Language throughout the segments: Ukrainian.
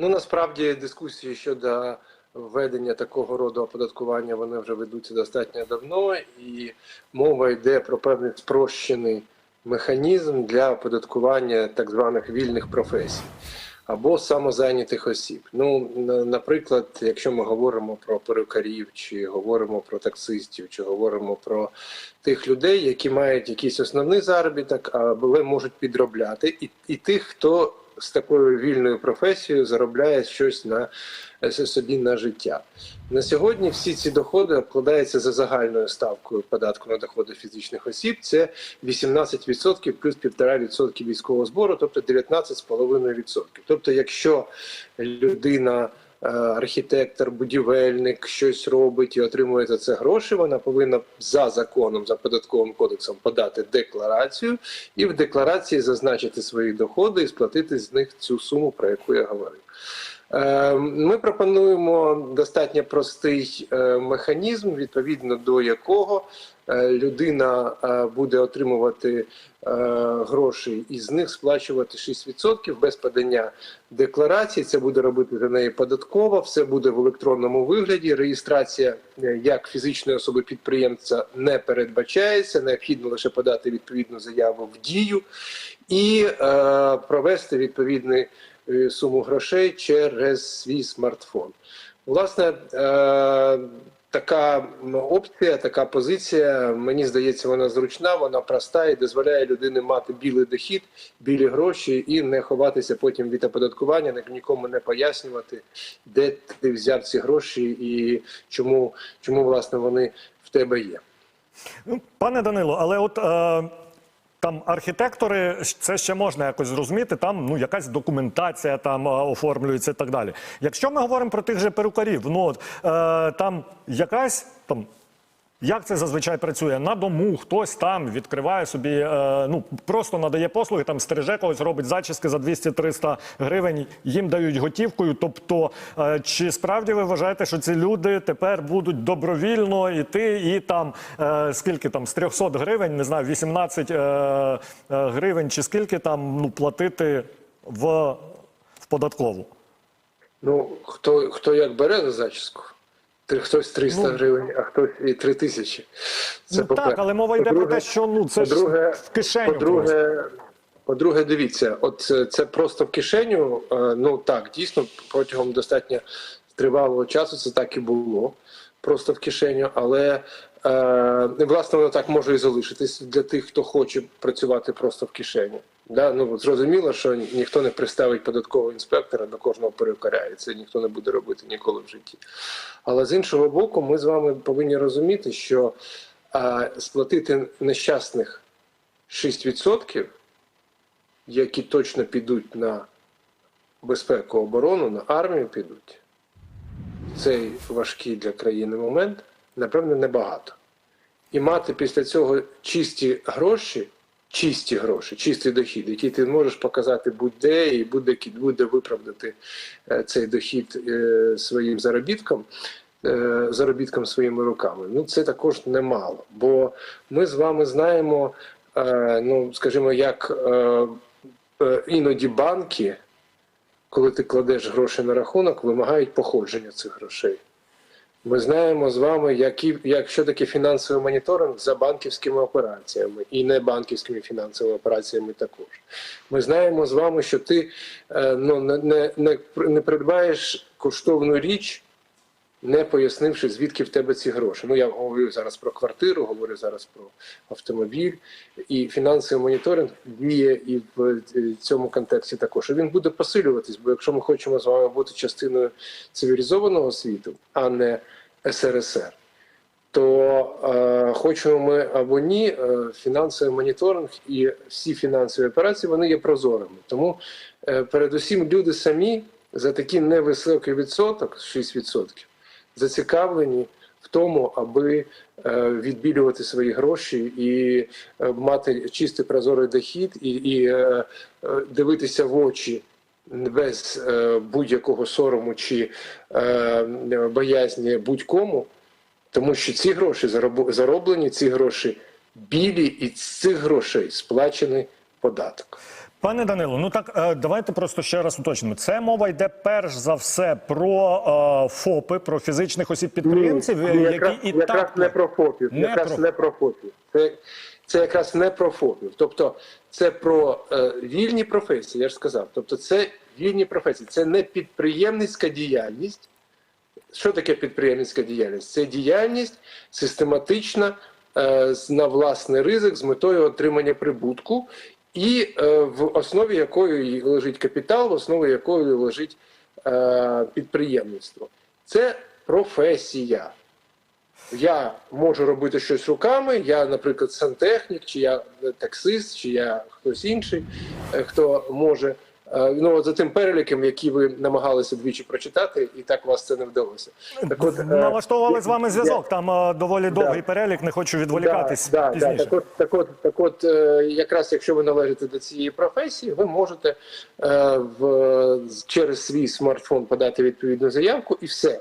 Ну насправді дискусії щодо введення такого роду оподаткування вони вже ведуться достатньо давно, і мова йде про певний спрощений механізм для оподаткування так званих вільних професій або самозайнятих осіб. Ну, наприклад, якщо ми говоримо про перукарів, чи говоримо про таксистів, чи говоримо про тих людей, які мають якийсь основний заробіток, але можуть підробляти, і, і тих, хто з такою вільною професією заробляє щось на собі на життя. На сьогодні всі ці доходи обкладаються за загальною ставкою податку на доходи фізичних осіб. Це 18% плюс 1,5% військового збору, тобто 19,5%. Тобто, якщо людина архітектор, будівельник щось робить і отримує за це гроші, вона повинна за законом, за податковим кодексом подати декларацію і в декларації зазначити свої доходи і сплатити з них цю суму, про яку я говорив. Е, Ми пропонуємо достатньо простий е, механізм, відповідно до якого е, людина буде отримувати гроші і з них сплачувати 6% без подання декларації. Це буде робити за неї податково, все буде в електронному вигляді. Реєстрація як фізичної особи підприємця не передбачається. Необхідно лише подати відповідну заяву в дію і провести відповідний суму грошей через свій смартфон. Власне, е, така опція, така позиція, мені здається, вона зручна, вона проста і дозволяє людині мати білий дохід, білі гроші і не ховатися потім від оподаткування, нікому не пояснювати, де ти взяв ці гроші і чому, чому власне вони в тебе є. Ну, Пане Данило, але от е, там архітектори, це ще можна якось зрозуміти, там ну якась документація там оформлюється і так далі. Якщо ми говоримо про тих же перукарів, ну от е, там якась там. Як це зазвичай працює? На дому хтось там відкриває собі, е, ну просто надає послуги, там стереже когось, робить зачіски за 200-300 гривень, їм дають готівкою. Тобто, е, чи справді ви вважаєте, що ці люди тепер будуть добровільно йти і там е, скільки там з 300 гривень, не знаю, 18 е, е, гривень, чи скільки там ну платити в, в податкову? Ну, хто, хто як бере за зачіску? Хтось 300 Ну, гривень, а хтось і 3 тисячі. Це ну, так, але мова йде про По-друге- те, що ну це ж по-друге, в кишеню. По-друге, по-друге, дивіться, от це, це просто в кишеню. е, Ну так, дійсно, протягом достатньо тривалого часу це так і було. Просто в кишеню, але е, власне воно так може і залишитись для тих, хто хоче працювати просто в кишені. Да? Ну зрозуміло, що ніхто не приставить податкового інспектора до кожного перукаря, і це ніхто не буде робити ніколи в житті. Але з іншого боку, ми з вами повинні розуміти, що е, сплатити нещасних 6%, які точно підуть на безпеку оборону, на армію підуть, цей важкий для країни момент, напевно, небагато. І мати після цього чисті гроші, чисті гроші, чистий дохід, який ти можеш показати будь-де і буде, буде виправдати е, цей дохід е, своїм заробітком, е, заробітком своїми руками. Ну це також немало. Бо ми з вами знаємо, ну скажімо, як іноді банки, коли ти кладеш гроші на рахунок, вимагають походження цих грошей. Ми знаємо з вами, які, як, що таке фінансовий моніторинг за банківськими операціями і не банківськими фінансовими операціями також. Ми знаємо з вами, що ти е, ну, не, не, не, не придбаєш коштовну річ, не пояснивши, звідки в тебе ці гроші. Ну, я говорю зараз про квартиру, говорю зараз про автомобіль. І фінансовий моніторинг діє і в е, цьому контексті також. І він буде посилюватись, бо якщо ми хочемо з вами бути частиною цивілізованого світу, а не СРСР, то е, хочемо ми або ні, е, фінансовий моніторинг і всі фінансові операції вони є прозорими. Тому е, передусім люди самі за такий невисокий відсоток, 6%, зацікавлені в тому, аби е, відбілювати свої гроші і е, мати чистий прозорий дохід, і, і е, дивитися в очі без будь-якого сорому чи боязні будь-кому, тому що ці гроші зароблені, ці гроші білі, і з цих грошей сплачений податок. Пане Данило, ну так е, давайте просто ще раз уточнимо. Це мова йде перш за все про е, ФОПи, про фізичних осіб підприємців, Ні, які якраз, і якраз так не про ФОПів. Не якраз про- не про ФОПів. Це, це якраз не про ФОПів. Тобто це про е, вільні професії, я ж сказав. Тобто це вільні професії, це не підприємницька діяльність. Що таке підприємницька діяльність? Це діяльність систематична е, на власний ризик з метою отримання прибутку, і е, в основі якої лежить капітал, в основі якої лежить е, підприємництво. Це професія. Я можу робити щось руками. Я, наприклад, сантехнік, чи я таксист, чи я хтось інший, е, хто може. Е, Ну, от за тим переліком, який ви намагалися двічі прочитати, і так у вас це не вдалося. Так от, е, налаштовували з вами я- зв'язок. Там е, доволі довгий перелекс, не хочу відволікатись Да, да, да. Так от, так от, так от якраз якщо ви належите до цієї професії, ви можете е, в, через свій смартфон подати відповідну заявку і все.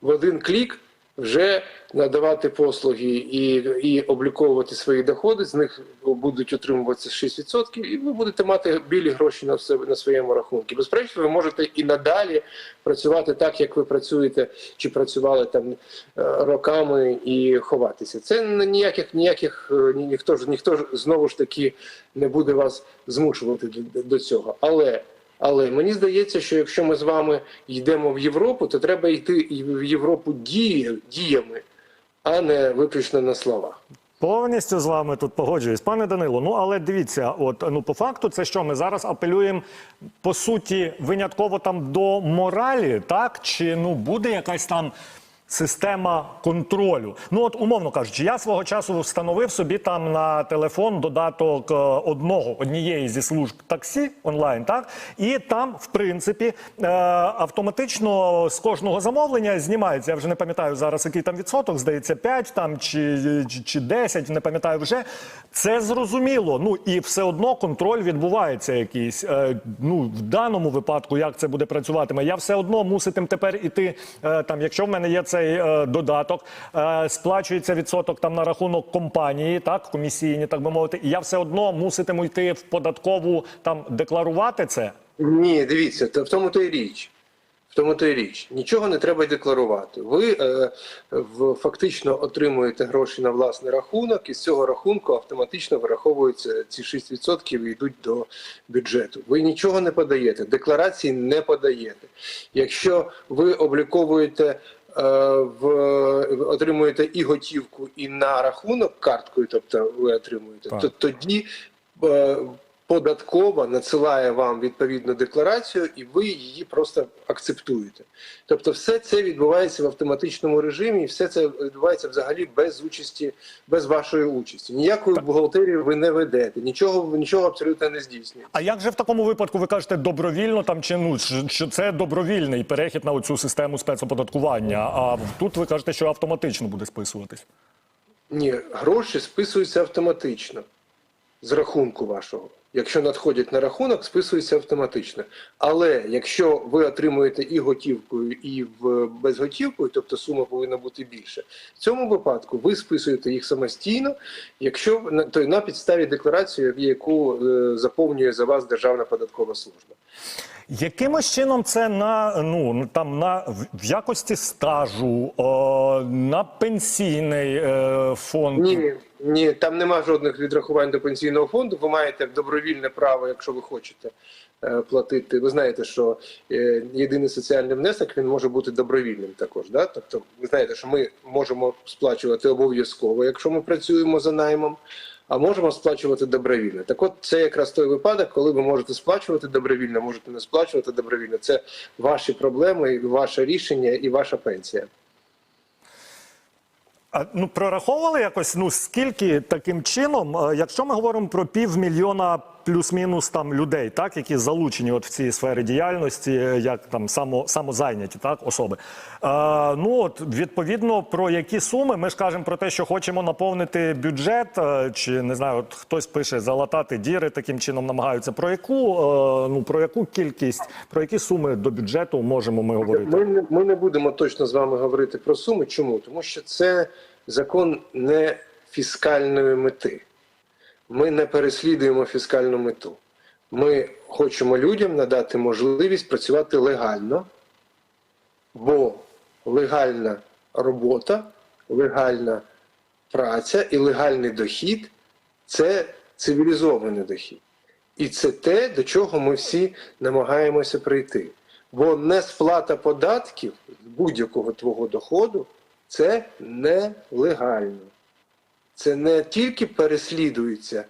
В один клік вже надавати послуги і, і обліковувати свої доходи, з них будуть отримуватися 6%, і ви будете мати білі гроші на, себе, на своєму рахунку. Безперечно, ви можете і надалі працювати так, як ви працюєте чи працювали там е, роками і ховатися. Це ніяких ніяких е, ні, ніхто ж ніхто ж знову ж таки не буде вас змушувати до, до цього. Але але мені здається, що якщо ми з вами йдемо в Європу, то треба йти в Європу діями, а не виключно на словах. Повністю з вами тут погоджуюсь, пане Данило. Ну але дивіться, от ну по факту, це що ми зараз апелюємо по суті винятково там до моралі, так чи ну буде якась там. Система контролю. Ну от умовно кажучи, я свого часу встановив собі там на телефон додаток е, одного однієї зі служб таксі онлайн, так і там, в принципі, е, автоматично з кожного замовлення знімається. Я вже не пам'ятаю зараз, який там відсоток, здається, 5 там чи, чи, чи 10, не пам'ятаю вже. Це зрозуміло. Ну і все одно контроль відбувається якийсь. Е, ну в даному випадку, як це буде працюватиме, я все одно муситим тепер іти. Там, якщо в мене є цей е, додаток, е, сплачується відсоток там на рахунок компанії, так комісійні, так би мовити, і я все одно муситиму йти в податкову там декларувати це. Ні, дивіться, то в тому то й річ. В тому то й річ. Нічого не треба декларувати. Ви е, в, фактично отримуєте гроші на власний рахунок, і з цього рахунку автоматично вираховуються ці 6% і йдуть до бюджету. Ви нічого не подаєте, декларації не подаєте. Якщо ви обліковуєте. Е, В отримуєте і готівку, і на рахунок карткою, тобто ви отримуєте, Так. то тоді е, податкова надсилає вам відповідну декларацію, і ви її просто акцептуєте. Тобто, все це відбувається в автоматичному режимі, і все це відбувається взагалі без участі, без вашої участі. Ніякої бухгалтерії ви не ведете, нічого, нічого абсолютно не здійснюєте. А як же в такому випадку ви кажете добровільно там чи ну що- це добровільний перехід на цю систему спецоподаткування? А тут ви кажете, що автоматично буде списуватись. Ні, гроші списуються автоматично з рахунку вашого. Якщо надходять на рахунок, списується автоматично. Але якщо ви отримуєте і готівкою, і безготівкою, тобто сума повинна бути більше, в цьому випадку ви списуєте їх самостійно, якщо то на підставі декларації, яку е, заповнює за вас Державна податкова служба. Якимось чином це на ну там на в- якості стажу, о, на пенсійний е, фонд. Ні, ні, там нема жодних відрахувань до пенсійного фонду. Ви маєте добровільне право, якщо ви хочете е, платити. Ви знаєте, що е, єдиний соціальний внесок він може бути добровільним також. Да? Тобто, ви знаєте, що ми можемо сплачувати обов'язково, якщо ми працюємо за наймом. А можемо сплачувати добровільно. Так от це якраз той випадок, коли ви можете сплачувати добровільно, можете не сплачувати добровільно. Це ваші проблеми, ваше рішення і ваша пенсія. Ну прораховували якось ну скільки таким чином, е, якщо ми говоримо про півмільйона плюс-мінус там людей, так які залучені от в цій сфері діяльності, е, як там само самозайняті, так особи. Е, ну от відповідно про які суми ми ж кажемо про те, що хочемо наповнити бюджет, е, чи не знаю, от хтось пише залатати діри, таким чином намагаються. Про яку е, ну про яку кількість, про які суми до бюджету можемо ми говорити? Ми не, ми не будемо точно з вами говорити про суми. Чому? Тому що це закон не фіскальної мети. Ми не переслідуємо фіскальну мету. Ми хочемо людям надати можливість працювати легально, бо легальна робота, легальна праця і легальний дохід це цивілізований дохід. І це те, до чого ми всі намагаємося прийти. Бо несплата податків з будь-якого твого доходу це нелегально. Це не тільки переслідується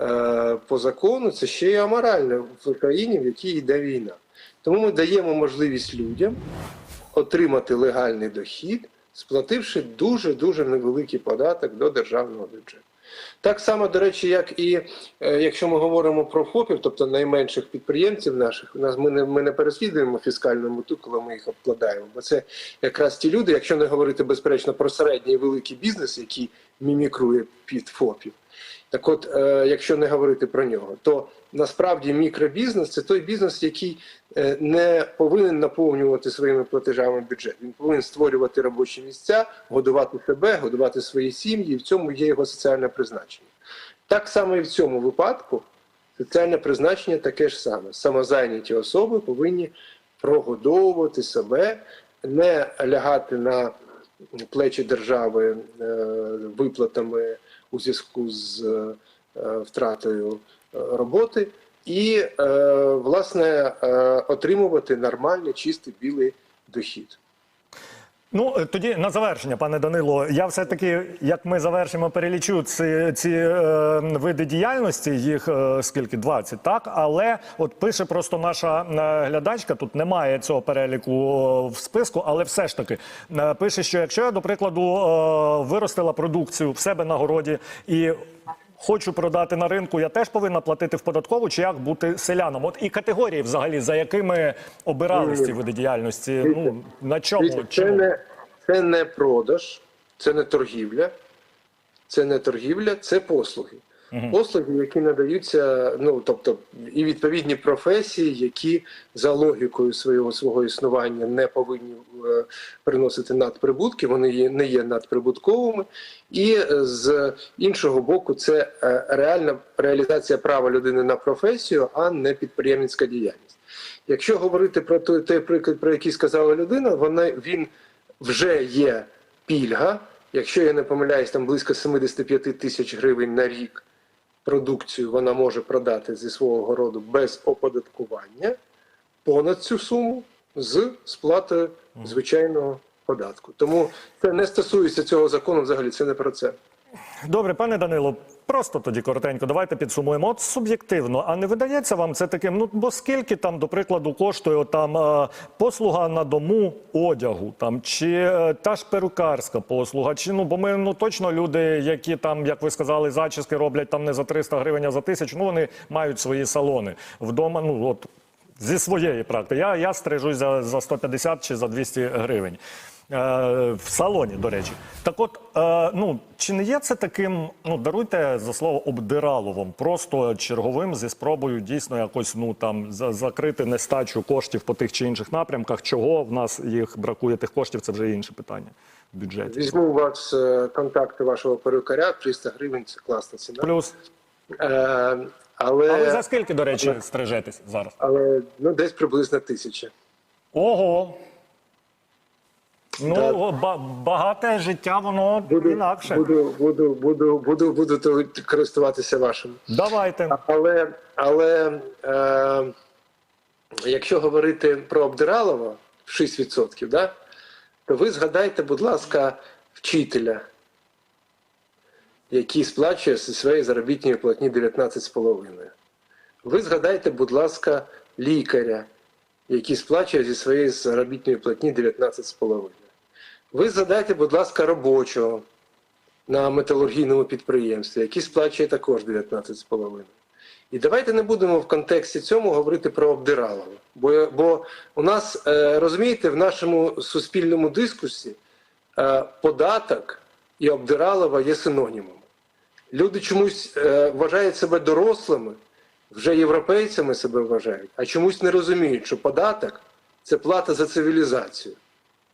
е, по закону, це ще й аморально в країні, в якій йде війна. Тому ми даємо можливість людям отримати легальний дохід, сплативши дуже-дуже невеликий податок до державного бюджету. Так само, до речі, як і е, якщо ми говоримо про ФОПів, тобто найменших підприємців наших, у нас ми не, ми не переслідуємо фіскальну мету, коли ми їх обкладаємо. Бо це якраз ті люди, якщо не говорити безперечно про середній і великий бізнес, який мімікрує під ФОПів. Так от, е, якщо не говорити про нього, то насправді мікробізнес це той бізнес, який е, не повинен наповнювати своїми платежами бюджет. Він повинен створювати робочі місця, годувати себе, годувати свої сім'ї, і в цьому є його соціальне призначення. Так само і в цьому випадку соціальне призначення таке ж саме. Самозайняті особи повинні прогодовувати себе, не лягати на плечі держави е, виплатами у зв'язку з е, втратою е, роботи, і е, власне е, отримувати нормальний чистий білий дохід. Ну е, тоді на завершення, пане Данило. Я все таки, як ми завершимо, перелічу ці, ці е, види діяльності. Їх е, скільки 20, так але от пише просто наша е, глядачка. Тут немає цього переліку в списку, але все ж таки е, пише, що якщо я до прикладу е, виростила продукцію в себе на городі і. Хочу продати на ринку, я теж повинна платити в податкову, чи як бути селяном? От і категорії, взагалі, за якими обирались ці види діяльності. Ну на чому? Це, чому? не, це не продаж, це не торгівля, це не торгівля, це послуги. Послуги, які надаються, ну тобто, і відповідні професії, які за логікою свого свого існування не повинні е, приносити надприбутки, вони є, не є надприбутковими. І е, з іншого боку, це е, реальна реалізація права людини на професію, а не підприємницька діяльність. Якщо говорити про той, той приклад, про який сказала людина, вона він вже є пільга. Якщо я не помиляюсь, там близько 75 тисяч гривень на рік продукцію вона може продати зі свого городу без оподаткування понад цю суму з сплатою звичайного податку. Тому це не стосується цього закону. Взагалі це не про це. Добре, пане Данило, просто тоді коротенько, давайте підсумуємо. От суб'єктивно, а не видається вам це таким? Ну бо скільки там, до прикладу, коштує там е, послуга на дому одягу, там чи е, та ж перукарська послуга, чи ну бо ми ну точно люди, які там, як ви сказали, зачіски роблять там не за 300 гривень, а за тисячу. Ну вони мають свої салони вдома. Ну от зі своєї практики. Я, я стрижусь за, за 150 чи за 200 гривень. Е, в салоні, до речі. Так от, е, ну, чи не є це таким, ну, даруйте за слово обдираловом, просто черговим зі спробою дійсно якось ну, там, закрити нестачу коштів по тих чи інших напрямках, чого в нас їх бракує тих коштів, це вже інше питання в бюджеті. Візьму у вас е, контакти вашого перукаря, 300 гривень це класна ціна. Плюс, Е, але, а ви за скільки, до речі, стрижетесь зараз? але ну, десь приблизно тисяча. Ого! Ну, ба- багате життя, воно Буду, інакше. буду, буду, буду, буду, буду користуватися вашим. Давайте. Але, але е, якщо говорити про Обдиралова в 6%, да, то ви згадайте, будь ласка, вчителя, який сплачує зі своєї заробітної платні 19,5. Ви згадайте, будь ласка, лікаря, який сплачує зі своєї заробітної платні 19,5. Ви згадайте, будь ласка, робочого на металургійному підприємстві, який сплачує також 19,5. І давайте не будемо в контексті цьому говорити про обдиралово. Бо, бо у нас, е, розумієте, в нашому суспільному дискусі е, податок і обдиралова є синонімами. Люди чомусь е, вважають себе дорослими, вже європейцями себе вважають, а чомусь не розуміють, що податок це плата за цивілізацію.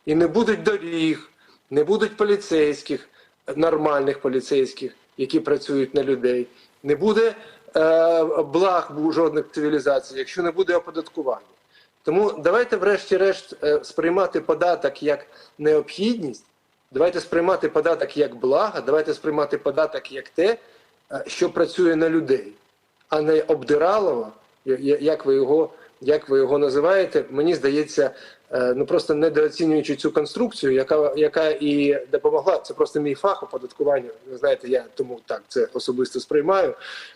І не будуть доріг, не будуть поліцейських, нормальних поліцейських, які працюють на людей, не буде е, благ жодних цивілізацій, якщо не буде оподаткування. Тому давайте, врешті-решт, е, сприймати податок як необхідність, давайте сприймати податок як благо, давайте сприймати податок як те, е, що працює на людей, а не обдиралово, як ви його, як ви його називаєте. Мені здається, ну просто недооцінюючи цю конструкцію, яка, яка і допомогла. Це просто мій фах оподаткування. Ви знаєте, я тому так це особисто сприймаю.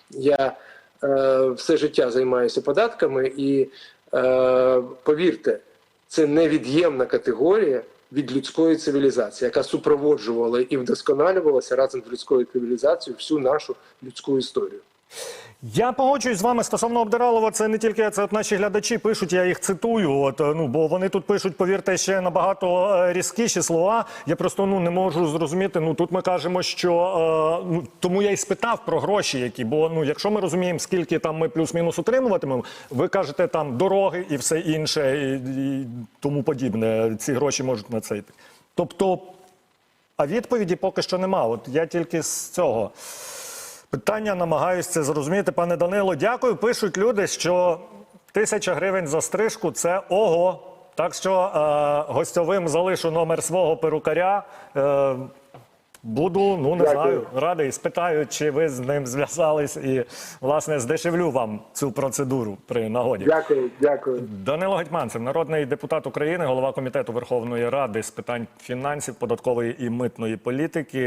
Я е, все життя займаюся податками, і е, повірте, це невід'ємна категорія від людської цивілізації, яка супроводжувала і вдосконалювалася разом з людською цивілізацією всю нашу людську історію. Я погоджуюсь з вами стосовно Обдиралова. Це не тільки це от наші глядачі пишуть, я їх цитую. От е, ну бо вони тут пишуть, повірте, ще набагато е, різкіші слова. Я просто ну не можу зрозуміти. Ну тут ми кажемо, що е, ну тому я й спитав про гроші, які бо ну, якщо ми розуміємо, скільки там ми плюс-мінус утримуватимемо, ви кажете там дороги і все інше, і, і тому подібне. Ці гроші можуть на це йти. Тобто, а відповіді поки що нема. От я тільки з цього. Питання намагаюся це зрозуміти, пане Данило. Дякую. Пишуть люди, що тисяча гривень за стрижку це ого. Так що е, гостьовим залишу номер свого перукаря. Е, буду, ну не Дякую. знаю, радий. Спитаю, чи ви з ним зв'язались і, власне, здешевлю вам цю процедуру при нагоді. Дякую, дякую. Данило Гетьманцев, народний депутат України, голова комітету Верховної Ради з питань фінансів, податкової і митної політики.